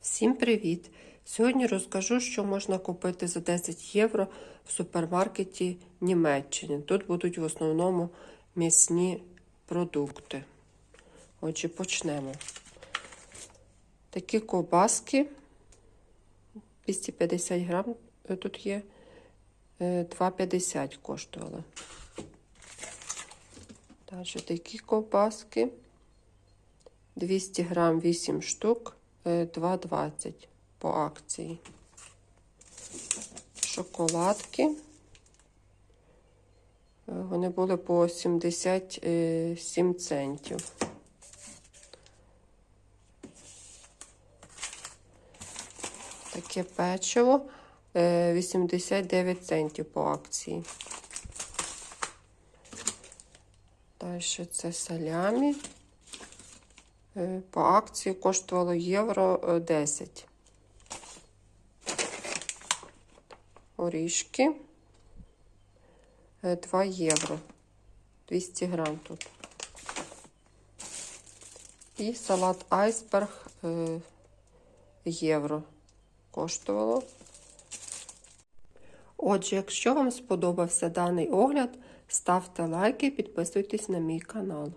Всім привіт! Сьогодні розкажу, що можна купити за 10 євро в супермаркеті Німеччини. Тут будуть в основному м'ясні продукти. Отже, почнемо. Такі ковбаски 250 грам е, тут є, е, 2,50 коштували. Далі такі ковбаски 200 грам 8 штук. Е, 2,20 по акції. Шоколадки. Е, Вони були по 77 центів. Таке печиво е, 89 центів по акції. Далі це салямі. Е, По акції коштувало євро е, 10. Орішки. Е, 2 євро. 200 грам тут. І салат айсберг е, євро коштувало. Отже, якщо вам сподобався даний огляд, ставте лайки, підписуйтесь на мій канал.